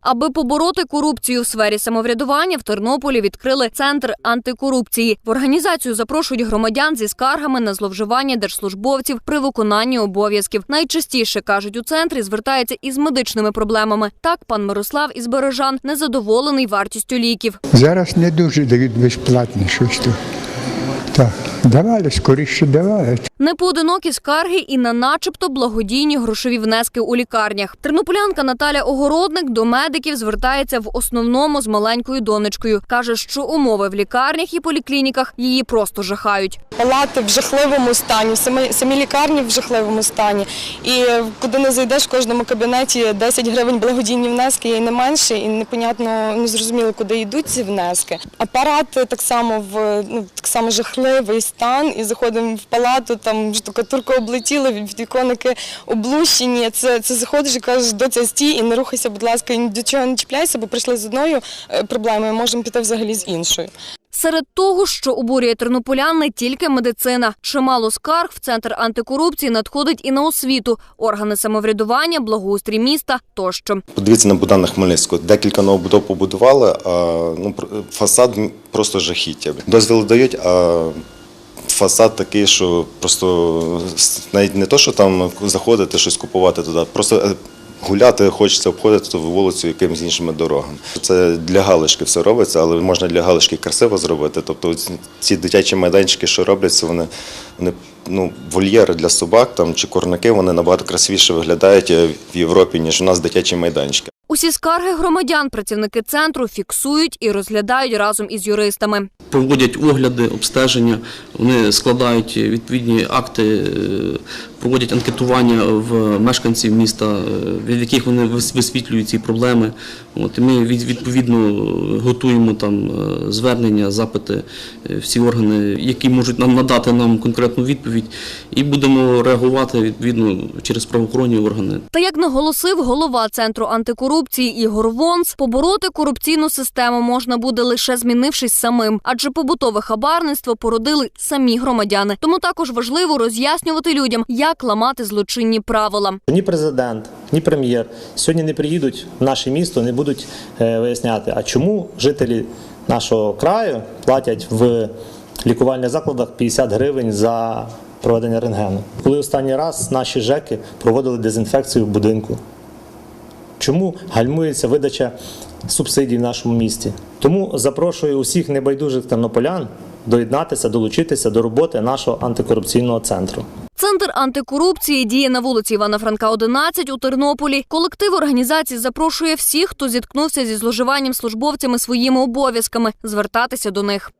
Аби побороти корупцію в сфері самоврядування, в Тернополі відкрили центр антикорупції. В організацію запрошують громадян зі скаргами на зловживання держслужбовців при виконанні обов'язків. Найчастіше кажуть у центрі звертається із медичними проблемами. Так, пан Мирослав із Бережан незадоволений вартістю ліків. Зараз не дуже дають безплатно щось. Так, давали, скоріше давали. Непоодинокі скарги і на начебто благодійні грошові внески у лікарнях. Тернополянка Наталя Огородник до медиків звертається в основному з маленькою донечкою. каже, що умови в лікарнях і поліклініках її просто жахають. Палати в жахливому стані, самі, самі лікарні в жахливому стані. І куди не зайдеш, в кожному кабінеті 10 гривень благодійні внески і не менше, і непонятно, не зрозуміло, куди йдуть ці внески. Апарат так само в ну так само жахливий стан. І заходимо в палату, там штукатурка облетіла, віконники облущені. Це, це заходиш і кажеш, доця стій і не рухайся, будь ласка, і ні до чого не чіпляйся, бо прийшли з одною е, проблемою, можемо піти взагалі з іншою. Серед того, що обурює тернополян, не тільки медицина. Чимало скарг в центр антикорупції надходить і на освіту, органи самоврядування, благоустрій міста тощо. Подивіться на Богдана Хмельницького. Декілька новобудов побудували, а ну, фасад просто жахіття. Дозвіл дають, а фасад такий, що просто навіть не то, що там заходити, щось купувати туди, просто е, гуляти хочеться обходити ту вулицю якимись іншими дорогами. Це для галочки все робиться, але можна для галочки красиво зробити. Тобто ці- дитячі майданчики, що робляться, вони, вони ну, вольєри для собак там, чи курники, вони набагато красивіше виглядають е, в Європі, ніж у нас дитячі майданчики. Усі скарги громадян працівники центру фіксують і розглядають разом із юристами. проводять огляди, обстеження, вони складають відповідні акти, е, проводять анкетування в мешканців міста, е, від яких вони вис- висвітлюють ці проблеми. От, і ми відповідно готуємо там е, звернення, запити, е, всі органи, які можуть нам надати нам конкретну відповідь, і будемо реагувати відповідно через правоохоронні органи. Та як наголосив голова центру антикорупції Ігор Вонс, побороти корупційну систему можна буде лише змінившись самим, адже побутове хабарництво породили самі громадяни. Тому також важливо роз'яснювати людям, як ламати злочинні правила. Ні президент, ні прем'єр сьогодні не приїдуть в наше місто, не будуть е, виясняти, а чому жителі нашого краю платять в лікувальних закладах 50 гривень за проведення рентгену. Коли останній раз наші ЖЕКи проводили дезінфекцію в будинку. Чому гальмується видача субсидій в нашому місті? Тому запрошую усіх небайдужих тернополян доєднатися, долучитися до роботи нашого антикорупційного центру. Центр антикорупції діє на вулиці Івана Франка, 11 у Тернополі. Колектив організації запрошує всіх, хто зіткнувся зі зловживанням службовцями своїми обов'язками, звертатися до них.